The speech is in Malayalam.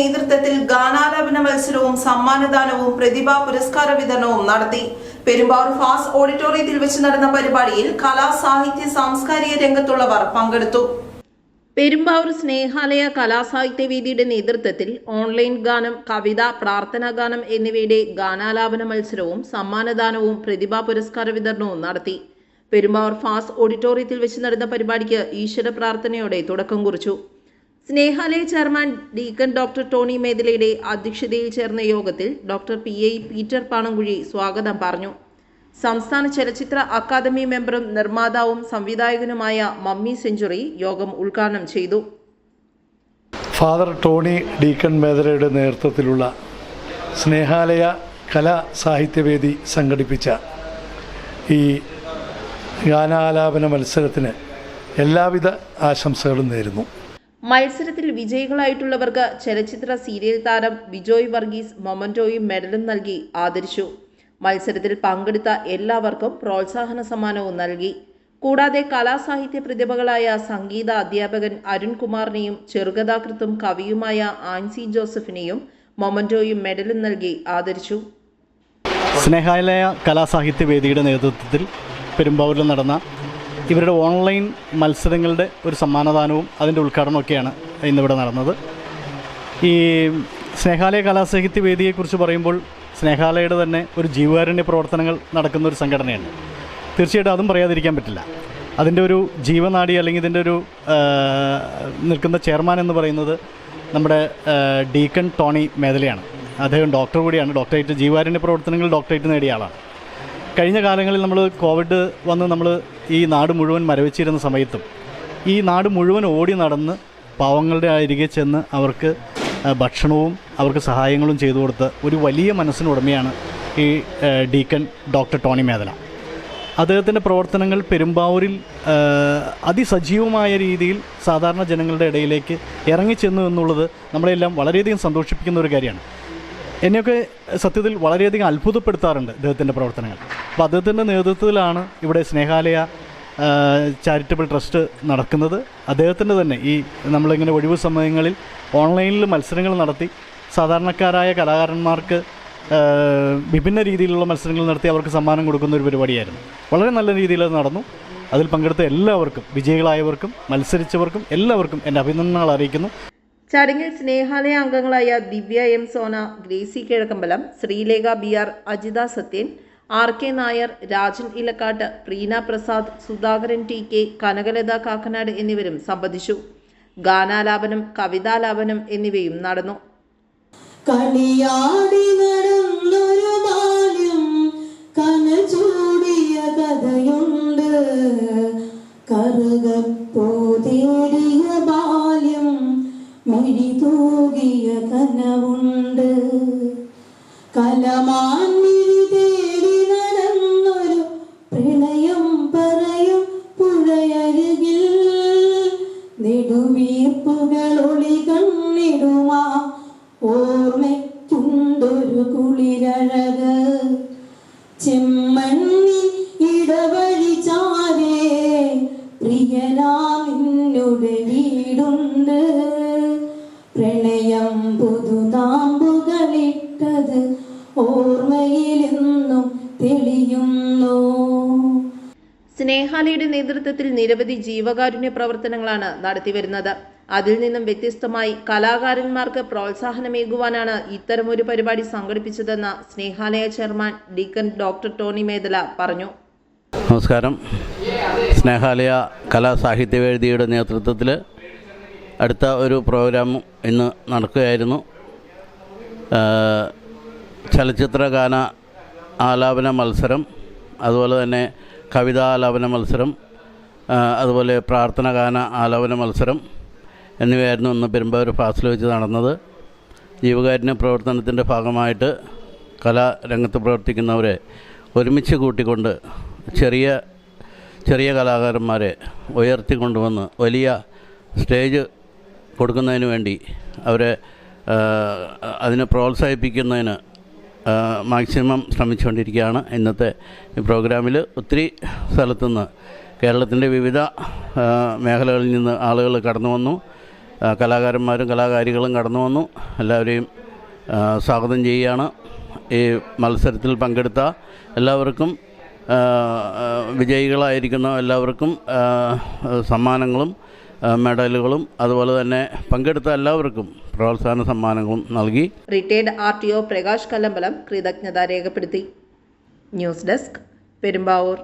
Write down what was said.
നേതൃത്വത്തിൽ ഗാനാലാപന മത്സരവും സമ്മാനദാനവും പ്രതിഭാ പുരസ്കാര വിതരണവും നടത്തി. പെരുമ്പാവൂർ ഫാസ് ഓഡിറ്റോറിയത്തിൽ വെച്ച് നടന്ന പരിപാടിയിൽ കലാ സാഹിത്യ സാംസ്കാരിക രംഗത്തുള്ളവർ പങ്കെടുത്തു. പെരുമ്പാവൂർ സ്നേഹാലയ കലാസാഹിത്യ വേദിയുടെ നേതൃത്വത്തിൽ ഓൺലൈൻ ഗാനം കവിത പ്രാർത്ഥനാ ഗാനം എന്നിവയുടെ ഗാനാലാപന മത്സരവും സമ്മാനദാനവും പ്രതിഭാ പുരസ്കാര വിതരണവും നടത്തി. പെരുമ്പാവൂർ ഫാസ് ഓഡിറ്റോറിയത്തിൽ വെച്ച് നടന്ന പരിപാടിക്ക് ഈശ്വര പ്രാർത്ഥനയോടെ തുടക്കം കുറിച്ചു. Snehalaya chairman deacon doctor Tony മേതിലയുടെ അധ്യക്ഷതയിൽ ചേർന്ന യോഗത്തിൽ doctor P I Peter Panankuzhi സ്വാഗതം പറഞ്ഞു. സംസ്ഥാന ചലച്ചിത്ര അക്കാദമി മെമ്പറും നിർമ്മാതാവും സംവിധായകനുമായ മമ്മി സെഞ്ചുറി യോഗം ഉദ്ഘാടനം ചെയ്തു. ഫാദർ ടോണി ഡീക്കൺ മേതലയുടെ നേതൃത്വത്തിലുള്ള സ്നേഹാലയ കലാ സാഹിത്യവേദി സംഘടിപ്പിച്ച ഈ ഗാനാലാപന മത്സരത്തിന് എല്ലാവിധ ആശംസകളും നേരുന്നു. മത്സരത്തിൽ വിജയികളായിട്ടുള്ളവർക്ക് ചലച്ചിത്ര സീരിയൽ താരം ബിജോയ് വർഗീസ് മൊമന്റോയും മെഡലും നൽകി ആദരിച്ചു. മത്സരത്തിൽ പങ്കെടുത്ത എല്ലാവർക്കും പ്രോത്സാഹന സമ്മാനവും നൽകി. കൂടാതെ കലാസാഹിത്യ പ്രതിഭകളായ സംഗീത അധ്യാപകൻ അരുൺകുമാറിനെയും ചെറുകഥാകൃത്തും കവിയുമായ ആൻസി ജോസഫിനെയും മൊമന്റോയും മെഡലും നൽകി ആദരിച്ചു. സ്നേഹാലയ കലാസാഹിത്യ വേദിയുടെ നേതൃത്വത്തിൽ പെരുമ്പാവൂരിൽ നടന്ന ഇവരുടെ ഓൺലൈൻ മത്സരങ്ങളുടെ ഒരു സമ്മാനദാനവും അതിന്റെ ഉദ്ഘാടനമൊക്കെയാണ് ഇന്നിവിടെ നടന്നത്. ഈ സ്നേഹാലയ കലാസാഹിത്യ വേദിയെക്കുറിച്ച് പറയുമ്പോൾ സ്നേഹാലയുടെ തന്നെ ഒരു ജീവകാരുണ്യ പ്രവർത്തനങ്ങൾ നടക്കുന്ന ഒരു സംഘടനയാണ്. തീർച്ചയായിട്ടും അതും പറയാതിരിക്കാൻ പറ്റില്ല. അതിന്റെ ഒരു ജീവനാടി അല്ലെങ്കിൽ ഇതിന്റെ ഒരു നിൽക്കുന്ന ചെയർമാൻ എന്ന് പറയുന്നത് നമ്മുടെ ഡീക്കൺ ടോണി മേദലയാണ്. അദ്ദേഹം ഡോക്ടർ കൂടിയാണ്. ഡോക്ടറേറ്റ് ജീവകാരുണ്യ പ്രവർത്തനങ്ങൾ ഡോക്ടറേറ്റ് നേടിയ ആളാണ്. കഴിഞ്ഞ കാലങ്ങളിൽ നമ്മൾ കോവിഡ് വന്ന് നമ്മൾ ഈ നാട് മുഴുവൻ മരവിച്ചിരുന്ന സമയത്തും ഈ നാട് മുഴുവൻ ഓടി നടന്ന് പാവങ്ങളുടെ അരികെ ചെന്ന് അവർക്ക് ഭക്ഷണവും അവർക്ക് സഹായങ്ങളും ചെയ്തു കൊടുത്ത ഒരു വലിയ മനസ്സിനുടമയാണ് ഈ ഡീക്കൺ ഡോക്ടർ ടോണി മേദല അദ്ദേഹത്തിന്റെ പ്രവർത്തനങ്ങൾ പെരുമ്പാവൂരിൽ അതിസജീവമായ രീതിയിൽ സാധാരണ ജനങ്ങളുടെ ഇടയിലേക്ക് ഇറങ്ങിച്ചെന്നു എന്നുള്ളത് നമ്മളെല്ലാം വളരെയധികം സന്തോഷിപ്പിക്കുന്ന ഒരു കാര്യമാണ്. എന്നെയൊക്കെ സത്യത്തിൽ വളരെയധികം അത്ഭുതപ്പെടുത്താറുണ്ട് അദ്ദേഹത്തിന്റെ പ്രവർത്തനങ്ങൾ. അപ്പോൾ അദ്ദേഹത്തിന്റെ നേതൃത്വത്തിലാണ് ഇവിടെ സ്നേഹാലയ ചാരിറ്റബിൾ ട്രസ്റ്റ് നടക്കുന്നത്. അദ്ദേഹത്തിന്റെ തന്നെ ഈ നമ്മളിങ്ങനെ ഒഴിവു സമയങ്ങളിൽ ഓൺലൈനിൽ മത്സരങ്ങൾ നടത്തി സാധാരണക്കാരായ കലാകാരന്മാർക്ക് വിഭിന്ന രീതിയിലുള്ള മത്സരങ്ങൾ നടത്തി അവർക്ക് സമ്മാനം കൊടുക്കുന്ന ഒരു പരിപാടിയായിരുന്നു. വളരെ നല്ല രീതിയിൽ അത് നടന്നു. അതിൽ പങ്കെടുത്ത എല്ലാവർക്കും വിജയികളായവർക്കും മത്സരിച്ചവർക്കും എല്ലാവർക്കും എന്റെ അഭിനന്ദനങ്ങൾ അറിയിക്കുന്നു. ചടങ്ങിൽ സ്നേഹാലയ അംഗങ്ങളായ Divya M Sona Gracy Kizhakkambalam Sreelekha B R Ajitha Sathyan R K Nair Rajan Ilakkattu Preena Prasad Sudhakaran T K Kanakalatha Kakkanad എന്നിവരും സംബന്ധിച്ചു. ഗാനാലാപനം കവിതാലാപനം എന്നിവയും നടന്നു. കളിയാടി തൂകിയ കനവുണ്ട്. കലമാൻ മിഴി തേടി നടന്നൊരു പ്രണയം പറയും പുഴയരുകിൽ. നെടുവീർപ്പുകൾ ഒളി കണ്ണിടുമാ. ഓർമ്മയ്ക്കുണ്ടൊരു കുളിരഴക് സ്നേഹാലയുടെ നേതൃത്വത്തിൽ നിരവധി ജീവകാരുണ്യ പ്രവർത്തനങ്ങളാണ് നടത്തിവരുന്നത്. അതിൽ നിന്നും വ്യത്യസ്തമായി കലാകാരന്മാർക്ക് പ്രോത്സാഹനമേകുവാനാണ് ഇത്തരമൊരു പരിപാടി സംഘടിപ്പിച്ചതെന്ന് Snehalaya chairman deacon doctor Tony Medala പറഞ്ഞു. നമസ്കാരം. സ്നേഹാലയ കലാസാഹിത്യവേദിയുടെ നേതൃത്വത്തിൽ അടുത്ത ഒരു പ്രോഗ്രാം ഇന്ന് നടക്കുകയായിരുന്നു. ചലച്ചിത്ര ഗാന ആലാപന മത്സരം അതുപോലെ തന്നെ കവിതാലാപന മത്സരം അതുപോലെ പ്രാർത്ഥന ഗാന ആലാപന മത്സരം എന്നിവയായിരുന്നു ഇന്ന് പെരുമ്പാവൂർ ഫാസിൽ വെച്ച് നടന്നത്. ജീവകാരുണ്യ പ്രവർത്തനത്തിന്റെ ഭാഗമായിട്ട് കലാരംഗത്ത് പ്രവർത്തിക്കുന്നവരെ ഒരുമിച്ച് കൂട്ടിക്കൊണ്ട് ചെറിയ ചെറിയ കലാകാരന്മാരെ ഉയർത്തി കൊണ്ടുവന്ന് വലിയ സ്റ്റേജ് കൊടുക്കുന്നതിന് വേണ്ടി അവരെ അതിനെ പ്രോത്സാഹിപ്പിക്കുന്നതിന് മാക്സിമം ശ്രമിച്ചുകൊണ്ടിരിക്കുകയാണ്. ഇന്നത്തെ പ്രോഗ്രാമിൽ ഒത്തിരി സ്ഥലത്തുനിന്ന് കേരളത്തിന്റെ വിവിധ മേഖലകളിൽ നിന്ന് ആളുകൾ കടന്നു വന്നു. കലാകാരന്മാരും കലാകാരികളും കടന്നു വന്നു. എല്ലാവരെയും സ്വാഗതം ചെയ്യുകയാണ്. ഈ മത്സരത്തിൽ പങ്കെടുത്ത എല്ലാവർക്കും വിജയികളായിരിക്കുന്ന എല്ലാവർക്കും സമ്മാനങ്ങളും മെഡലുകളും അതുപോലെ തന്നെ പങ്കെടുത്ത എല്ലാവർക്കും പ്രോത്സാഹന സമ്മാനങ്ങളും നൽകി. Retired R T O Prakash Kallambalam കൃതജ്ഞത രേഖപ്പെടുത്തി. News desk Perumbavoor.